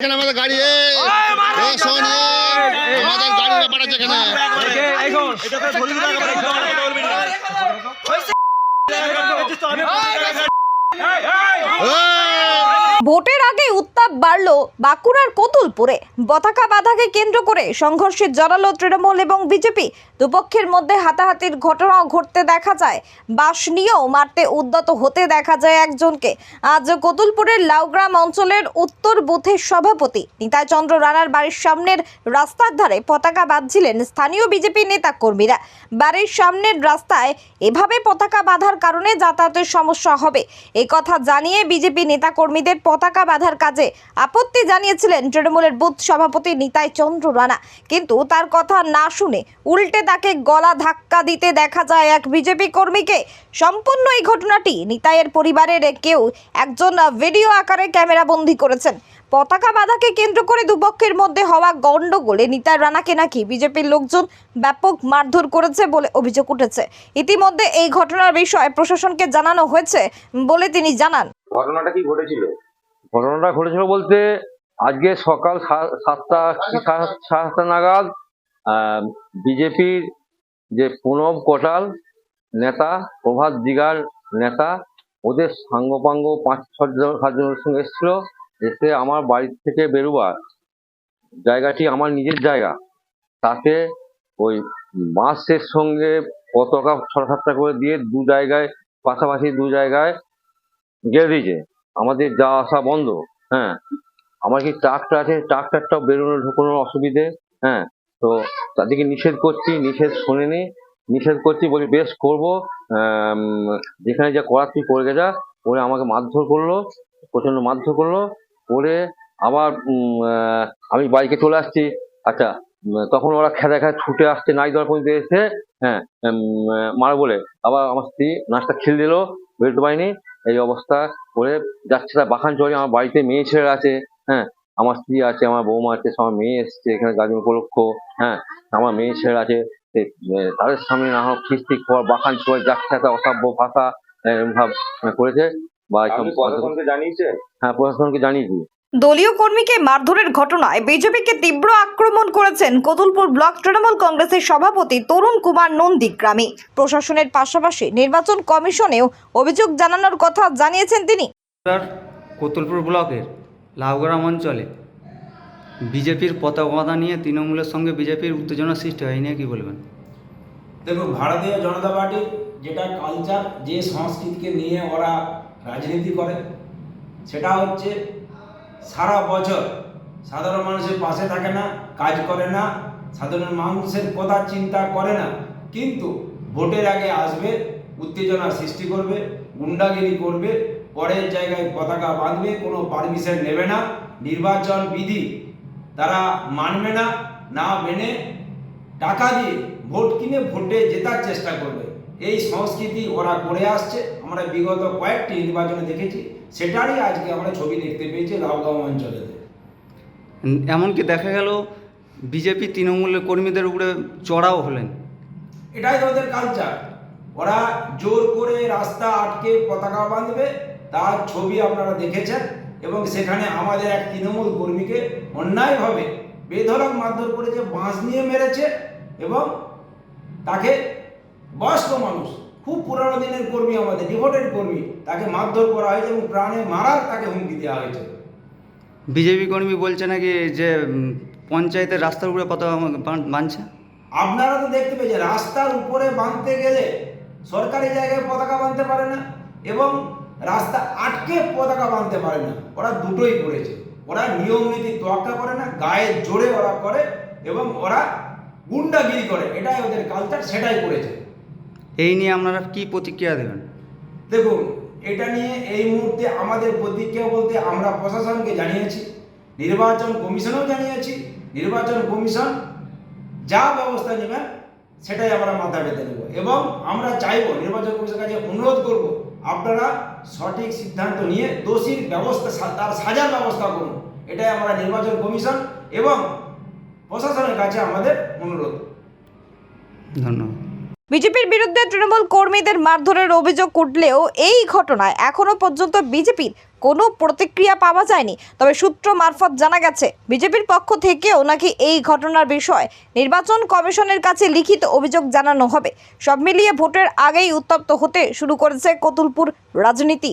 এখানে আমাদের গাড়ি আমাদের গাড়ি ব্যাপার আছে এখানে এই! ভোটের আগে উত্তাপ বাড়ল বাঁকুড়ার কতুলপুরে। পতাকা বাধাকে কেন্দ্র করে সংঘর্ষে জড়ালো তৃণমূল এবং বিজেপি। দুপক্ষের মধ্যে হাতাহাতির ঘটনাও ঘটতে দেখা যায়। বাস নিয়েও মারতে উদ্যত হতে দেখা যায় একজনকে। আজ কতুলপুরের লাউগ্রাম অঞ্চলের উত্তর বুথের সভাপতি নিতাই চন্দ্র রানার বাড়ির সামনের রাস্তার ধারে পতাকা বাঁধছিলেন স্থানীয় বিজেপি নেতা কর্মীরা। বাড়ির সামনের রাস্তায় এভাবে পতাকা বাঁধার কারণে যাতায়াতের সমস্যা হবে। কথা জানিয়ে বিজেপি নেতাকর্মীদের পতাকা বাঁধার কাজে আপত্তি জানিয়েছিলেন তৃণমূলের বুথ সভাপতি নিতাই চন্দ্র রানা। কিন্তু তার কথা না শুনে উল্টে তাকে গলা ধাক্কা দিতে দেখা যায় এক বিজেপি কর্মীকে। সম্পূর্ণ এই ঘটনাটি নিতাইয়ের পরিবারের কেউ একজন ভিডিও আকারে ক্যামেরা বন্দি করেছেন। পতাকা বাধাকে কেন্দ্র করে দুপক্ষের মধ্যে হওয়া গন্ডগোলে নিতাই রানাকে নাকি বিজেপির লোকজন ব্যাপক মারধর করেছে বলে অভিযোগ উঠেছে। ইতিমধ্যে এই ঘটনার বিষয়ে প্রশাসনকে জানানো হয়েছে বলে তিনি জানান। ঘটনাটা কি ঘটেছিল? ঘটনাটা ঘটেছিল বলতে আজকে সকাল সাতটা সাতটা নাগাদ বিজেপির যে প্রণব কোটাল নেতা, প্রভাত দিগার নেতা, ওদের সাঙ্গপাঙ্গ পাঁচ ছজন সাতজনের সঙ্গে এসেছিল, এসে আমার বাড়ি থেকে বেরোবার। জায়গাটি আমার নিজের জায়গা। তাতে ওই বাঁশের সঙ্গে পতাকা ছটা সাতটা করে দিয়ে দু জায়গায়, পাশাপাশি দু জায়গায় গেড়ে দিয়েছে। আমাদের যা আসা বন্ধ হ্যাঁ। আমার কি ট্রাকটা আছে? ট্রাক্টারটাও বেরোনো ঢোকানোর অসুবিধে হ্যাঁ। তো তাদেরকে নিষেধ করছি, নিষেধ শোনেনি। নিষেধ করছি বলি বেশ করব যেখানে যা করার তুই করে যা। করে আমাকে মারধর করল প্রচণ্ড মারধর করল। করে আবার আমি বাইকে চলে আসছি। আচ্ছা তখন ওরা খেদা খেদা ছুটে আসছে নাই দর পর্যন্ত এসে হ্যাঁ মার বলে। আবার আমার স্ত্রী নাচটা খেলে দিল, বেরোতে পারিনি। এই অবস্থা করে যাচ্ছে তার বাখান চলে আমার বাড়িতে মেয়ে ছেলে আছে হ্যাঁ আমার স্ত্রী আছে আমার বৌমা আছে সবার মেয়ে এসছে এখানে গাজন উপলক্ষ হ্যাঁ আমার মেয়ে ছেলে আছে তাদের সামনে না হোক খিস্তি খোয়ার বাখান চলে যাচ্ছে একটা অসভ্য ভাষা ভাব করেছে বা জানিয়েছে? হ্যাঁ প্রশাসনকে জানিয়েছি। দলীয় কর্মীকে মারধরের ঘটনায় বিজেপিকে তীব্র আক্রমণ করেছেন কতুলপুর ব্লক তৃণমূল কংগ্রেসের সভাপতি তরুণ কুমার নন্দীগ্রামী। প্রশাসনের পাশাপাশি নির্বাচন কমিশনেও অভিযোগ জানানোর কথা জানিয়েছেন তিনি। কোতুলপুর ব্লকের লাউগ্রাম অঞ্চলে বিজেপির পতাকা নিয়ে তৃণমূলের সঙ্গে বিজেপির উত্তেজনা সৃষ্টি হয় নিয়ে কি বলবেন? দেখুন ভারতীয় জনতা পার্টির যেটা কালচার যে সংস্কৃতিকে নিয়ে ওরা রাজনীতি করে সেটা হচ্ছে সারা বছর সাধারণ মানুষের পাশে থাকে না, কাজ করে না, সাধারণ মানুষের কথা চিন্তা করে না, কিন্তু ভোটের আগে আসবে, উত্তেজনা সৃষ্টি করবে, গুন্ডাগিরি করবে, পরের জায়গায় পতাকা বাঁধবে, কোনো পারমিশন নেবে না, নির্বাচন বিধি তারা মানবে না না মেনে টাকা দিয়ে ভোট কিনে ভোটে জেতার চেষ্টা করবে। এই সংস্কৃতি ওরা করে আসছে। আমরা বিগত কয়েকটি নির্বাচনে দেখেছি সেটারই আজকে আমরা ছবি দেখতে পেয়েছি লাউগাঁও অঞ্চলে। এমনকি দেখা গেল বিজেপি তৃণমূলের কর্মীদের উপরে চড়াও হলেন। এটাই ওদের কালচার ওরা জোর করে রাস্তা আটকে পতাকা বাঁধবে তার ছবি আপনারা দেখেছেন এবং সেখানে আমাদের এক তৃণমূল কর্মীকে অন্যায়ভাবে বেধড়ক মারধর করেছে বাঁশ নিয়ে মেরেছে এবং তাকে বয়স্ক মানুষ খুব পুরানো দিনের কর্মী আমাদের ডিভোটেড কর্মী। তাকে মারধর করা হয়েছে এবং প্রাণে মারার তাকে হুমকি দেওয়া হয়েছে। বিজেপি কর্মী বলছে নাকি যে পঞ্চায়েতের রাস্তার উপরে পতাকা বাঁধছে আপনারা তো দেখতে পেয়েছেন রাস্তার উপরে বাঁধতে গেলে সরকারি জায়গায় পতাকা বাঁধতে পারে না এবং রাস্তা আটকে পতাকা বাঁধতে পারে না। ওরা দুটোই করেছে। ওরা নিয়ম নীতি তোয়াক্কা করে না গায়ে জোরে ওরা করে এবং ওরা গুন্ডাগিরি করে। এটাই ওদের কালচার সেটাই করেছে। এই নিয়ে আপনারা কি প্রতিক্রিয়া দেবেন? দেখুন এটা নিয়ে এই মুহূর্তে আমাদের প্রতিক্রিয়া বলতে আমরা প্রশাসনকে জানিয়েছি নির্বাচন কমিশনও জানিয়েছি নির্বাচন কমিশন যা ব্যবস্থা নেবেন সেটাই আমরা মাথা পেতে নেব এবং আমরা চাইব নির্বাচন কমিশনের কাছে অনুরোধ করব আপনারা সঠিক সিদ্ধান্ত নিয়ে দোষীর ব্যবস্থা তার সাজার ব্যবস্থা করুন এটাই আমরা নির্বাচন কমিশন এবং প্রশাসনের কাছে আমাদের অনুরোধ। ধন্যবাদ। বিজেপির বিরুদ্ধে তৃণমূল কর্মীদের মারধরের অভিযোগ উঠলেও এই ঘটনায় এখনও পর্যন্ত বিজেপির কোনো প্রতিক্রিয়া পাওয়া যায়নি। তবে সূত্র মারফত জানা গেছে, বিজেপির পক্ষ থেকেও নাকি এই ঘটনার বিষয় নির্বাচন কমিশনের কাছে লিখিত অভিযোগ জানানো হবে। সব মিলিয়ে ভোটের আগেই উত্তপ্ত হতে শুরু করেছে কতুলপুর রাজনীতি।